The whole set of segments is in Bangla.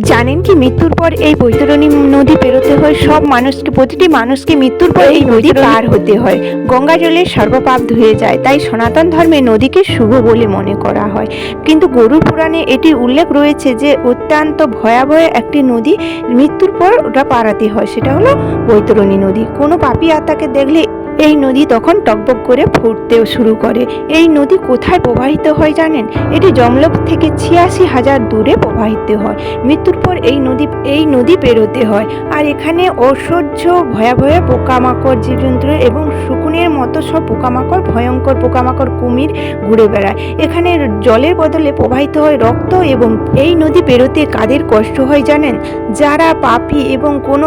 জানেন কি মৃত্যুর পর এই বৈতরণী নদী পেরোতে হয় সব মানুষকে প্রতিটি মানুষকে মৃত্যুর পর এই নদী পার হতে হয়। গঙ্গা জলে সর্বপাপ ধুয়ে যায় তাই সনাতন ধর্মে নদীকে শুভ বলে মনে করা হয়। কিন্তু গরুর পুরাণে এটি উল্লেখ রয়েছে যে অত্যন্ত ভয়াবহ একটি নদী মৃত্যুর পর ওটা পারাতে হয় সেটা হলো বৈতরণী নদী। কোনো পাপি আত্মাকে দেখলে এই নদী তখন টকবক করে ফুটতেও শুরু করে। এই নদী কোথায় প্রবাহিত হয় জানেন? এটি জমলক থেকে ছিয়াশি হাজার দূরে প্রবাহিত হয়। মৃত্যুর পর এই নদী এই নদী পেরোতে হয়। আর এখানে অসহ্য, ভয়াবহ পোকামাকড়, জীবজন্তু এবং শুকুনের মতো সব পোকামাকড়, ভয়ঙ্কর পোকামাকড় কুমির ঘুরে বেড়ায়। এখানে জলের বদলে প্রবাহিত হয় রক্ত এবং এই নদী পেরোতে কাদের কষ্ট হয় জানেন? যারা পাপি এবং কোনো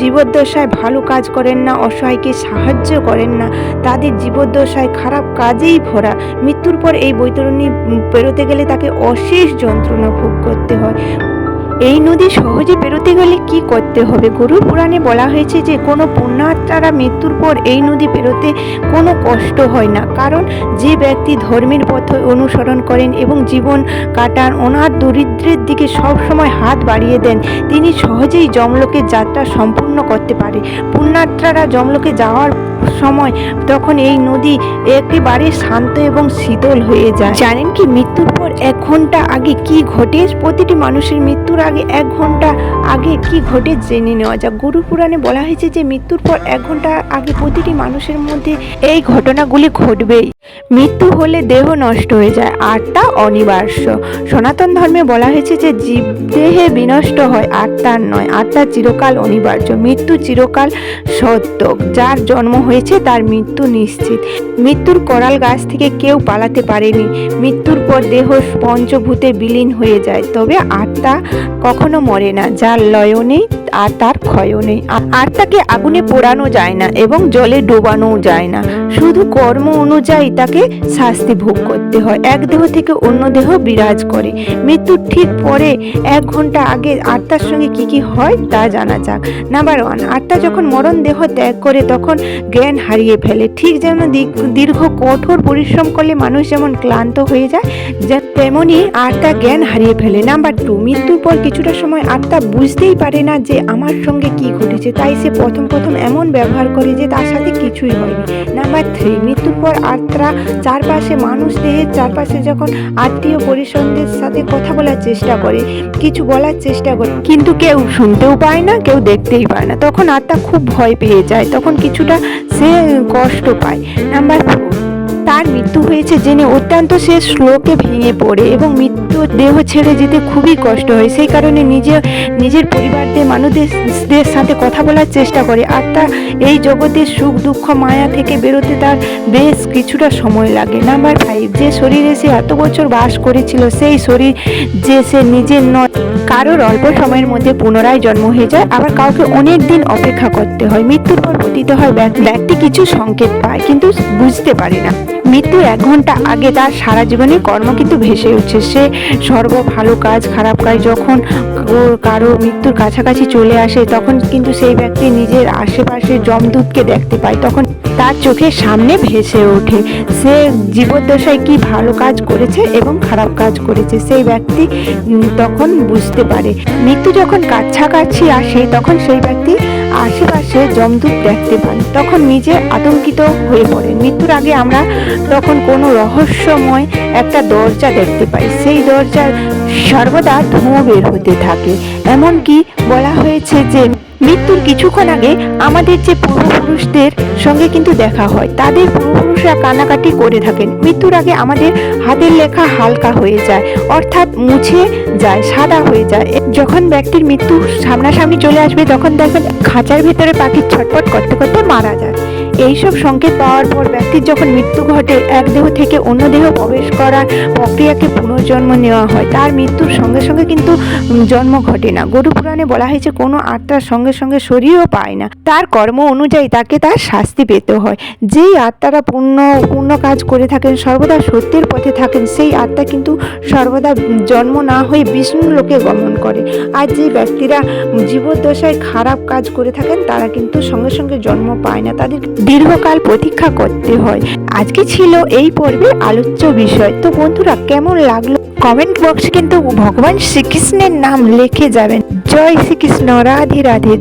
জীবদ্দশায় ভালো কাজ করেন না, অসহায়কে সাহায্য করেন না, তাদের জীবদ্দশায় খারাপ কাজেই ভরা। মৃত্যুর পর এই বৈতরণী পেরোতে গেলে তাকে অশেষ যন্ত্রণা ভোগ করতে হয়। এই নদী সহজে পেরোতে গেলে কি করতে হবে? গরুর পুরাণে বলা হয়েছে যে, কোনো পুণ্যাত্মারা মৃত্যুর পর এই নদী পেরোতে কোনো কষ্ট হয় না। কারণ যে ব্যক্তি ধর্মের পথ অনুসরণ করেন এবং জীবন কাটান ওনার দরিদ্রের দিকে সব সময় হাত বাড়িয়ে দেন, তিনি সহজেই জমলোকের যাত্রা সম্পূর্ণ করতে পারে। পুণ্যাত্মারা জমলোকে যাওয়ার সময় তখন এই নদী একেবারে শান্ত এবং শীতল হয়ে যায়। জানেন কি, মৃত্যুর পর এক ঘণ্টা আগে কি ঘটে? প্রতিটি মানুষের মৃত্যুর আগে এক ঘণ্টা আগে কি ঘটে জেনে নেওয়া যাক। গুরু পুরাণে বলা হয়েছে যে মৃত্যুর পর এক ঘণ্টা আগে প্রতিটি মানুষের মধ্যে এই ঘটনাগুলি ঘটবেই। মৃত্যু হলে দেহ নষ্ট হয়ে যায় আত্মা অনিবার্য। সনাতন ধর্মে বলা হয়েছে যে জীব দেহে বিনষ্ট হয় আত্মার নয় আত্মা চিরকাল অনিবার্য। মৃত্যু চিরকাল সত্য। যার জন্ম হয়েছে তার মৃত্যু নিশ্চিত। মৃত্যুর করাল গাছ থেকে কেউ পালাতে পারেনি। মৃত্যুর পর দেহ পঞ্চভূতে বিলীন হয়ে যায়। তবে আত্মা কখনো মরে না। যার লয়ও নেই আর তার ক্ষয়ও নেই। আ- আত্মাকে আগুনে পোড়ানো যায় না এবং জলে ডোবানোও যায় না। শুধু কর্ম অনুযায়ী তাকে শাস্তি ভোগ করতে হয়। এক দেহ থেকে অন্য দেহ বিরাজ করে। মৃত্যুর ঠিক পরে এক ঘণ্টা আগে আত্মার সঙ্গে কি কি হয় তা জানা যাক। নাম্বার ওয়ান আত্মা যখন মরণ দেহ ত্যাগ করে তখন জ্ঞান হারিয়ে ফেলে। ঠিক যেমন দীর্ঘ- কঠোর পরিশ্রম করলে মানুষ যেমন ক্লান্ত হয়ে যায়, যে তেমনি আত্মা জ্ঞান হারিয়ে ফেলে। নাম্বার টু মৃত্যুর পর কিছুটা সময় আত্মা বুঝতেই পারে না যে আমার সঙ্গে কি ঘটেছে, তাই সে প্রথম প্রথম এমন ব্যবহার করে যে তার সাথে কিছুই হয়নি। নাম্বার থ্রি মৃত্যুর পর আত্মা চারপাশে মানুষ দেহের চারপাশে যখন আত্মীয় পরিজনদের সাথে কথা বলার চেষ্টা করে, কিছু বলার চেষ্টা করে, কিন্তু কেউ শুনতেও পায় না, কেউ দেখতেই পায় না। তখন আত্মা খুব ভয় পেয়ে যায়, তখন কিছুটা সে কষ্ট পায়। নাম্বার ফোর তার মৃত্যু হয়েছে জেনে অত্যন্ত সে শ্লোকে ভেঙে পড়ে এবং মৃত্যু দেহ ছেড়ে যেতে খুবই কষ্ট হয়। সেই কারণে নিজে, নিজের পরিবারদের, মানুষদের সাথে কথা বলার চেষ্টা করে। আর তা, এই জগতের সুখ, দুঃখ, মায়া থেকে বেরোতে তার বেশ কিছুটা সময় লাগে। নাম্বার ফাইভ যে শরীরে সে এত বছর বাস করেছিল, সেই শরীর যে সে নিজের নয়, কারোর অল্প সময়ের মধ্যে পুনরায় জন্ম হয়ে যায়। আবার কাউকে অনেক দিন অপেক্ষা করতে হয়। মৃত্যুর পর পতিত হয় ব্যক্তি ব্যক্তি কিছু সংকেত পায়, কিন্তু বুঝতে পারে না। মৃত্যুর এক ঘণ্টা আগে তার সারা জীবনের কর্ম কিন্তু ভেসে উঠছে। সে সর্ব ভালো কাজ, খারাপ কাজ যখন কারও মৃত্যুর কাছাকাছি চলে আসে, তখন কিন্তু সেই ব্যক্তি নিজের আশেপাশে জমদূতকে দেখতে পায়। তখন তার চোখের সামনে ভেসে ওঠে। সে জীবদ্দশায় কি ভালো কাজ করেছে এবং খারাপ কাজ করেছে, সেই ব্যক্তি তখন বুঝতে পারে। মৃত্যু যখন কাছাকাছি আসে, তখন সেই ব্যক্তি আশেপাশে জমদূত দেখতে পান। তখন নিজে আতঙ্কিত হয়ে পড়ে মৃত্যুর আগে আমরা তখন কোনো রহস্যময় একটা দরজা দেখতে পাই। সেই দরজার সর্বদা ধোঁয়া বের হতে থাকে। এমনকি বলা হয়েছে যে মৃত্যুর কিছুক্ষণ আগে আমাদের যে পূর্বপুরুষদের সঙ্গে কিন্তু দেখা হয়, তাদের পূর্বপুরুষরা কানাকাটি করে থাকেন। মৃত্যুর আগে আমাদের হাতের লেখা হালকা হয়ে যায়, অর্থাৎ মুছে যায়, সাদা হয়ে যায়। যখন ব্যক্তির মৃত্যু সামনাসামনি চলে আসবে, তখন দেখবেন খাঁচার ভেতরে পাখির ছটপট করতে করতে মারা যায়। এইসব সংকেত পাওয়ার পর ব্যক্তির যখন মৃত্যু ঘটে, এক দেহ থেকে অন্য দেহ প্রবেশ করার প্রক্রিয়াকে পুনর্জন্ম নেওয়া হয়। তার মৃত্যুর সঙ্গে সঙ্গে কিন্তু জন্ম ঘটে না। গরু পুরাণে বলা হয়েছে, কোনো আত্মার সঙ্গে সঙ্গে শরীরও পায় না। তার কর্ম অনুযায়ী তাকে তার শাস্তি পেতে হয়। যেই আত্মারা পূর্ণ পূর্ণ কাজ করে থাকেন, সর্বদা সত্যের পথে থাকেন, সেই আত্মা কিন্তু সর্বদা জন্ম না হয়ে বিষ্ণু লোকে গমন করে। আর যে ব্যক্তিরা জীবদ্দশায় খারাপ কাজ করে থাকেন, তারা কিন্তু সঙ্গে সঙ্গে জন্ম পায় না। তাদের দীর্ঘকাল প্রতীক্ষা করতে হয়। আজকে ছিল এই পর্বে আলোচ্য বিষয়। তো বন্ধুরা, কেমন লাগল? কমেন্ট বক্সে কিন্তু ভগবান শ্রীকৃষ্ণের নাম লিখে যাবেন। জয় শ্রীকৃষ্ণ, রাধে রাধে।